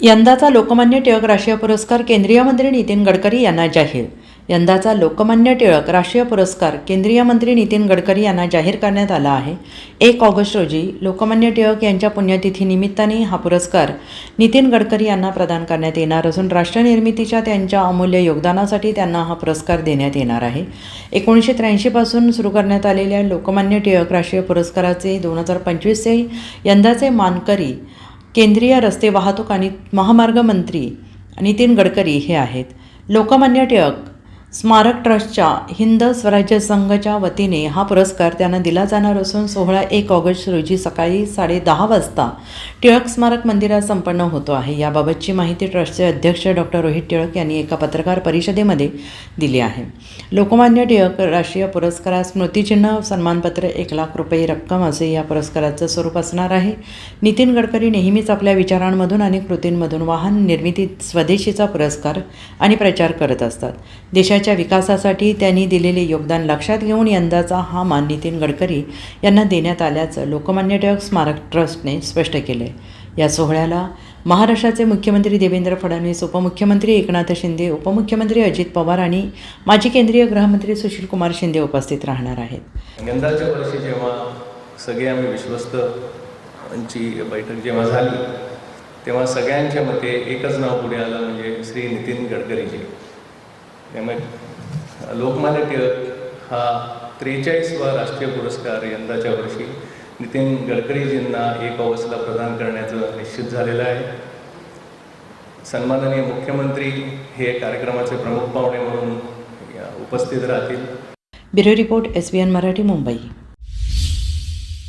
यंदाचा लोकमान्य टिळक राष्ट्रीय पुरस्कार केंद्रीय मंत्री नितीन गडकरी यांना जाहीर. यंदाचा लोकमान्य टिळक राष्ट्रीय पुरस्कार केंद्रीय मंत्री नितीन गडकरी यांना जाहीर करण्यात आला आहे. एक ऑगस्ट रोजी लोकमान्य टिळक यांच्या पुण्यतिथीनिमित्ताने हा पुरस्कार नितीन गडकरी यांना प्रदान करण्यात येणार असून राष्ट्रनिर्मितीच्या त्यांच्या अमूल्य योगदानासाठी त्यांना हा पुरस्कार देण्यात येणार आहे. एकोणीसशे त्र्याऐंशीपासून सुरू करण्यात आलेल्या लोकमान्य टिळक राष्ट्रीय पुरस्काराचे दोन हजार पंचवीसचे यंदाचे मानकरी केंद्रीय रस्ते वाहतूक आणि महामार्ग मंत्री नितीन गडकरी हे आहेत. लोकमान्य टिळक स्मारक ट्रस्टच्या हिंद स्वराज्य संघच्या वतीने हा पुरस्कार त्यांना दिला जाणार असून सोहळा एक ऑगस्ट रोजी सकाळी साडेदहा वाजता टिळक स्मारक मंदिरात संपन्न होतो आहे. याबाबतची माहिती ट्रस्टचे अध्यक्ष डॉक्टर रोहित टिळक यांनी एका पत्रकार परिषदेमध्ये दिली आहे. लोकमान्य टिळक राष्ट्रीय पुरस्कारात स्मृतिचिन्ह सन्मानपत्र एक लाख रुपये रक्कम असे या पुरस्काराचं स्वरूप असणार आहे. नितीन गडकरी नेहमीच आपल्या विचारांमधून आणि कृतींमधून वाहन निर्मितीत स्वदेशीचा पुरस्कार आणि प्रचार करत असतात. देशाच्या विकासासाठी त्यांनी दिलेले योगदान लक्षात घेऊन यंदाचा हा मान नितीन गडकरी यांना देण्यात आल्याचं लोकमान्य टिळक स्मारक ट्रस्टने स्पष्ट केलं आहे या सोहळ्याला महाराष्ट्राचे मुख्यमंत्री देवेंद्र फडणवीस उपमुख्यमंत्री एकनाथ शिंदे उपमुख्यमंत्री अजित पवार आणि माजी केंद्रीय गृहमंत्री सुशील कुमार शिंदे उपस्थित राहणार आहेत. यंदाच्या वर्षी जेव्हा सगळे आम्ही विश्वस्तची बैठक जेव्हा झाली तेव्हा सगळ्यांच्या मते एकच नाव पुढे आलं म्हणजे श्री नितीन गडकरीजी. त्यामुळे लोकमान्य टिळक हा त्रेचाळीसवा राष्ट्रीय पुरस्कार यंदाच्या वर्षी नितीन गडकरीजींना एक ऑगस्टला प्रदान करण्याचं निश्चित झालेलं आहे. सन्माननीय मुख्यमंत्री हे कार्यक्रमाचे प्रमुख पाहुणे म्हणून उपस्थित राहतील. Bureau report S B N Marathi Mumbai.